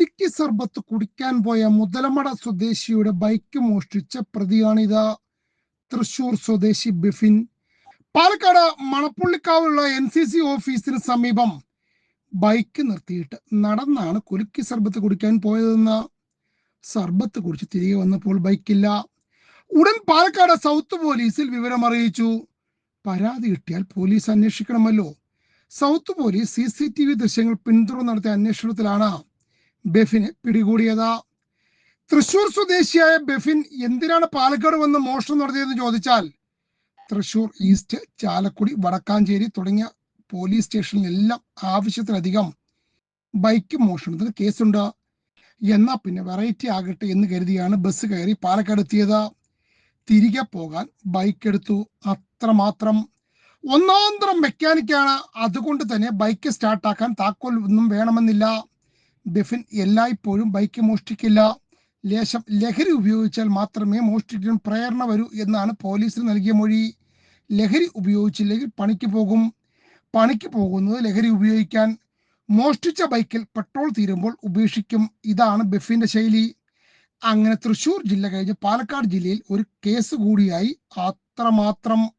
കുലുക്കി സർബത്ത് കുടിക്കാൻ പോയ മുതലമട സ്വദേശിയുടെ ബൈക്ക് മോഷ്ടിച്ച പ്രതിയാണിത്. തൃശൂർ സ്വദേശി ബിഫിൻ. പാലക്കാട് മണപ്പുള്ളിക്കാവിലുള്ള എൻ സി സി ഓഫീസിന് സമീപം ബൈക്ക് നിർത്തിയിട്ട് നടന്നാണ് കുലുക്കി സർബത്ത് കുടിക്കാൻ പോയതെന്ന്. സർബത്ത് കുടിച്ച് തിരികെ വന്നപ്പോൾ ബൈക്കില്ല. ഉടൻ പാലക്കാട് സൗത്ത് പോലീസിൽ വിവരം അറിയിച്ചു പരാതി കിട്ടിയാൽ police അന്വേഷിക്കണമല്ലോ. South police C C T V ദൃശ്യങ്ങൾ പിന്തുടർന്ന് നടത്തിയ അന്വേഷണത്തിലാണ് ബെഫിനെ പിടികൂടിയത്. തൃശൂർ സ്വദേശിയായ ബെഫിൻ എന്തിനാണ് പാലക്കാട് വന്ന് മോഷണം നടത്തിയതെന്ന് ചോദിച്ചാൽ തൃശൂർ ഈസ്റ്റ് ചാലക്കുടി വടക്കാഞ്ചേരി തുടങ്ങിയ പോലീസ് സ്റ്റേഷനിലെല്ലാം ആവശ്യത്തിലധികം ബൈക്ക് മോഷണത്തിന് കേസുണ്ട്. എന്നാ പിന്നെ വെറൈറ്റി ആകട്ടെ എന്ന് കരുതിയാണ് ബസ് കയറി പാലക്കാട് എത്തിയത്. തിരികെ പോകാൻ ബൈക്ക് എടുത്തു. അത്രമാത്രം ഒന്നാന്തരം മെക്കാനിക്കാണ്. അതുകൊണ്ട് തന്നെ ബൈക്ക് സ്റ്റാർട്ടാക്കാൻ താക്കോൽ ഒന്നും വേണമെന്നില്ല. ബെഫിൻ എല്ലായ്പ്പോഴും ബൈക്ക് മോഷ്ടിക്കില്ല. ലേശം ലഹരി ഉപയോഗിച്ചാൽ മാത്രമേ മോഷ്ടിക്കാൻ പ്രേരണ വരൂ എന്നാണ് പോലീസിന് നൽകിയ മൊഴി. ലഹരി ഉപയോഗിച്ചില്ലെങ്കിൽ പണിക്ക് പോകും. പണിക്ക് പോകുന്നത് ലഹരി ഉപയോഗിക്കാൻ. മോഷ്ടിച്ച ബൈക്കിൽ പെട്രോൾ തീരുമ്പോൾ ഉപേക്ഷിക്കും. ഇതാണ് ബെഫിന്റെ ശൈലി. അങ്ങനെ തൃശൂർ ജില്ല കഴിഞ്ഞ് പാലക്കാട് ജില്ലയിൽ ഒരു കേസ് കൂടിയായി. അത്രമാത്രം